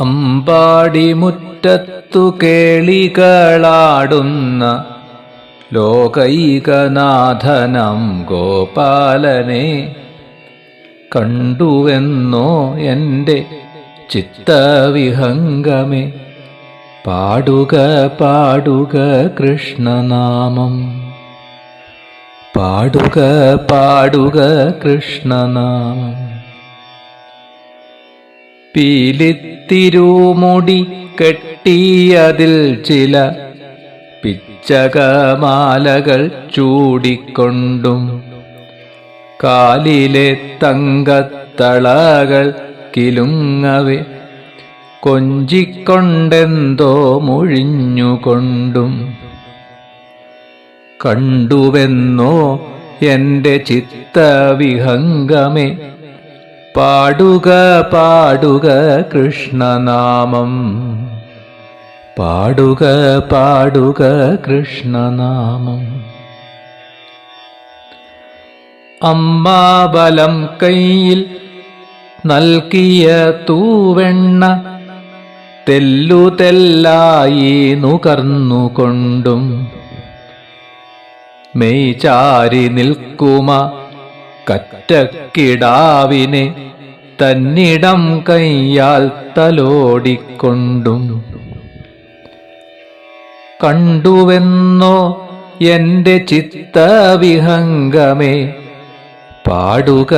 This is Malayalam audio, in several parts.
അമ്പാടിമുറ്റത്തു കേളികളാടുന്ന ലോകൈകനാഥനം ഗോപാലനെ കണ്ടുവെന്നോ എന്റെ ചിത്തവിഹംഗമേ. പാടുക പാടുക കൃഷ്ണനാമം. പാടുക പാടുക കൃഷ്ണനാമം. പീലിത്തിരുമുടി കെട്ടിയതിൽ ചില പിച്ചകമാലകൾ ചൂടിക്കൊണ്ടും കാലിലെ തങ്കത്തളകൾ കിലുങ്ങവെ കൊഞ്ചിക്കൊണ്ടെന്തോ മുഴിഞ്ഞുകൊണ്ടും കണ്ടുവെന്നോ എന്റെ ചിത്തവിഹംഗമേ പാടുക പാടുക കൃഷ്ണനാമം. പാടുക പാടുക കൃഷ്ണനാമം. അമ്മാബലം കയ്യിൽ നൽകിയ തൂവെണ്ണ തെല്ലു തെല്ലായി നുകർന്നുകൊണ്ടും മെയ് ചാരി നിൽക്കുമ കറ്റക്കിടാവിനെ തന്നിടം കയ്യാൽ തലോടിക്കൊണ്ടും. കണ്ടുവെന്നോ എന്റെ ചിത്തവിഹംഗമേ പാടുക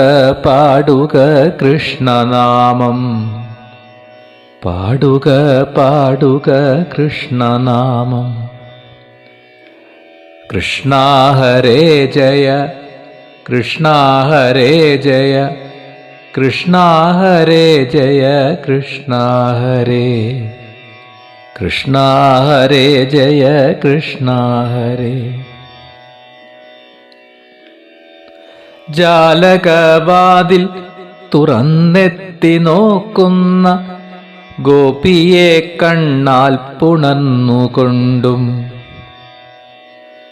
പാടുക കൃഷ്ണനാമം. പാടുക പാടുക കൃഷ്ണനാമം. കൃഷ്ണാഹരേ ജയ കൃഷ്ണ ഹരേ ജയ. കൃഷ്ണ ഹരേ ജയ കൃഷ്ണ ഹരേ. കൃഷ്ണ ഹരേ ജയ കൃഷ്ണ ഹരേ. ജാലകവാതിൽ തുറന്നെത്തി നോക്കുന്ന ഗോപിയെ കണ്ണാൽ പുണർന്നുകൊണ്ടും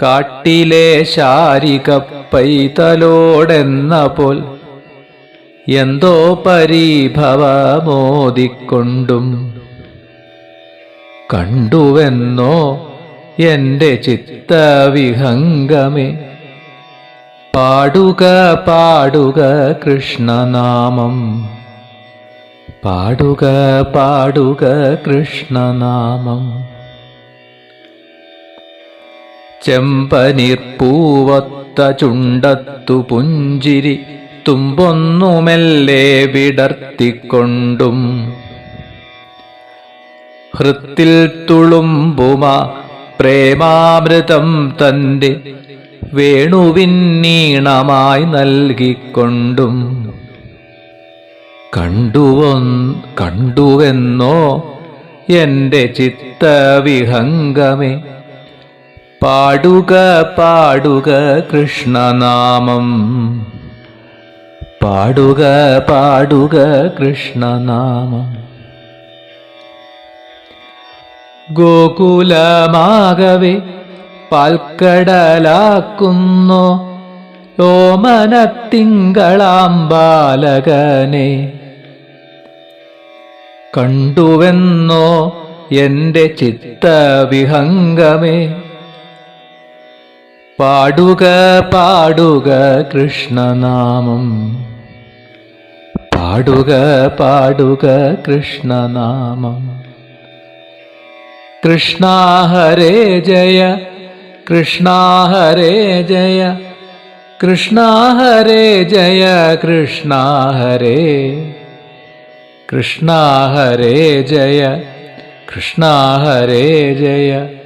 കാട്ടിലെ ശാരിക പൈതലോടെന്ന പോൽ എന്തോ പരീഭവമോദിക്കൊണ്ടും കണ്ടുവെന്നോ എന്റെ ചിത്തവിഹംഗമേ. പാടുക പാടുക കൃഷ്ണനാമം. പാടുക പാടുക കൃഷ്ണനാമം. ചെമ്പനീർപ്പൂവത്ത ചുണ്ടത്തു പുഞ്ചിരി തുമ്പൊന്നുമെല്ലേ വിടർത്തിക്കൊണ്ടും. ഹൃത്തിൽ തുളുമ്പുമ പ്രേമാമൃതം തന്റെ വേണുവിന്നീണമായി നൽകിക്കൊണ്ടും. കണ്ടുവൻ കണ്ടുവെന്നോ എന്റെ ചിത്തവിഹംഗമേ പാടുക പാടുക കൃഷ്ണനാമം. പാടുക പാടുക കൃഷ്ണനാമം. ഗോകുലമാകവി പൽക്കടലാക്കുന്നു. ോമനത്തിങ്കളാം ബാലകനെ. കണ്ടുവെന്നോ എന്റെ ചിത്തവിഹംഗമേ. പാടുക പാടുക കൃഷ്ണനാമം. പാടുക പാടുക കൃഷ്ണനാമം. കൃഷ്ണ ഹരേ ജയ കൃഷ്ണ ഹരേ ജയ കൃഷ്ണ ഹരേ ജയ കൃഷ്ണ ഹരേ. കൃഷ്ണ ഹരേ ജയ കൃഷ്ണ ഹരേ ജയ.